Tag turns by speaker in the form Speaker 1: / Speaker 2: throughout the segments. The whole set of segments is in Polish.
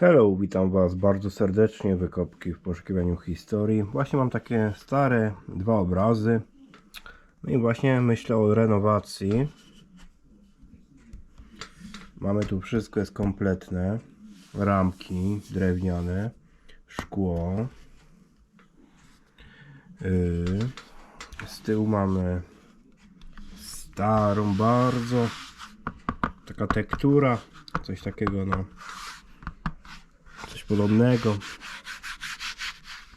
Speaker 1: Hello, witam Was bardzo serdecznie, wykopki w poszukiwaniu historii. Właśnie mam takie stare dwa obrazy. No i właśnie myślę o renowacji. Mamy tu wszystko jest kompletne. Ramki drewniane, szkło. Yy, Z tyłu mamy starą bardzo taka tektura, coś takiego no podobnego.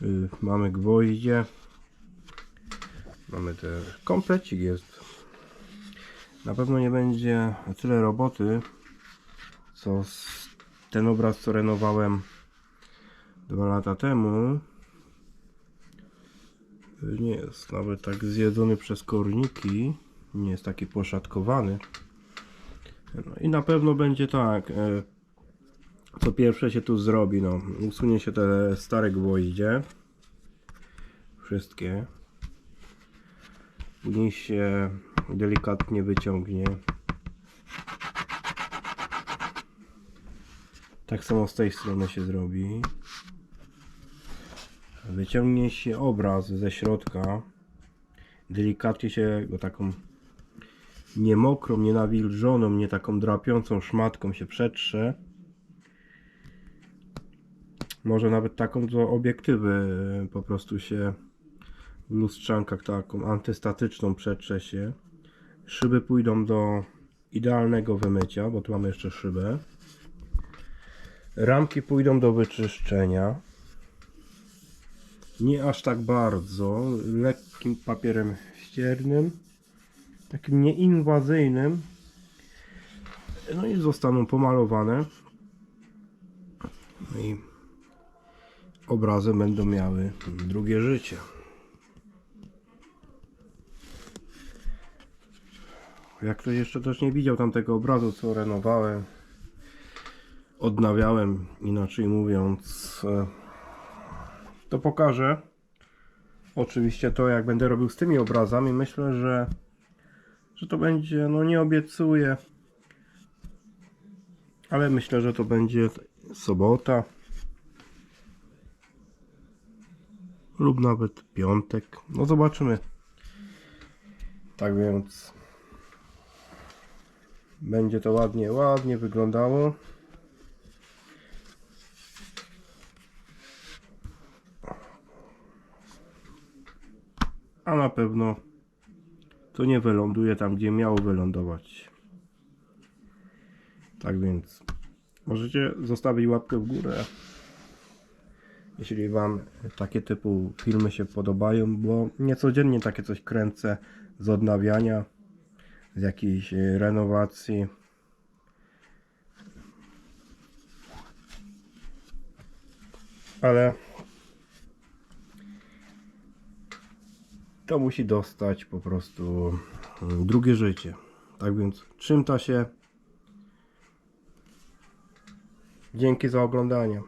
Speaker 1: Y, Mamy gwoździe. Mamy te komplecik jest. Na pewno nie będzie tyle roboty, co ten obraz, co renowałem dwa lata temu. Y, Nie jest nawet tak zjedzony przez korniki. Nie jest taki poszatkowany. No i na pewno będzie tak. e, co pierwsze się tu zrobi, no, usunie się te stare gwoździe. Wszystkie. Później się delikatnie wyciągnie. Tak samo z tej strony się zrobi. Wyciągnie się obraz ze środka. Delikatnie się go taką nie mokrą, nie nawilżoną, nie taką drapiącą szmatką się przetrze. Może nawet taką do obiektywy y, po prostu się w lustrzankach taką antystatyczną przetrze się. Szyby pójdą do idealnego wymycia, bo tu mamy jeszcze szybę. Ramki pójdą do wyczyszczenia. Nie aż tak bardzo. Lekkim papierem ściernym. Takim nieinwazyjnym. No i zostaną pomalowane. No i obrazy będą miały drugie życie. Jak ktoś jeszcze też nie widział tamtego obrazu, co renowałem, odnawiałem, inaczej mówiąc, e, to pokażę. Oczywiście to, jak będę robił z tymi obrazami, myślę, że, że to będzie, no nie obiecuję, ale myślę, że to będzie sobota. Lub nawet piątek. No zobaczymy. Tak więc będzie to ładnie, ładnie wyglądało. A na pewno to nie wyląduje tam, gdzie miało wylądować. Tak więc możecie zostawić łapkę w górę jeśli Wam takie typu filmy się podobają, bo niecodziennie takie coś kręcę z odnawiania, z jakiejś e, renowacji. Ale to musi dostać po prostu mm, drugie życie. Tak więc czym się? Dzięki za oglądanie.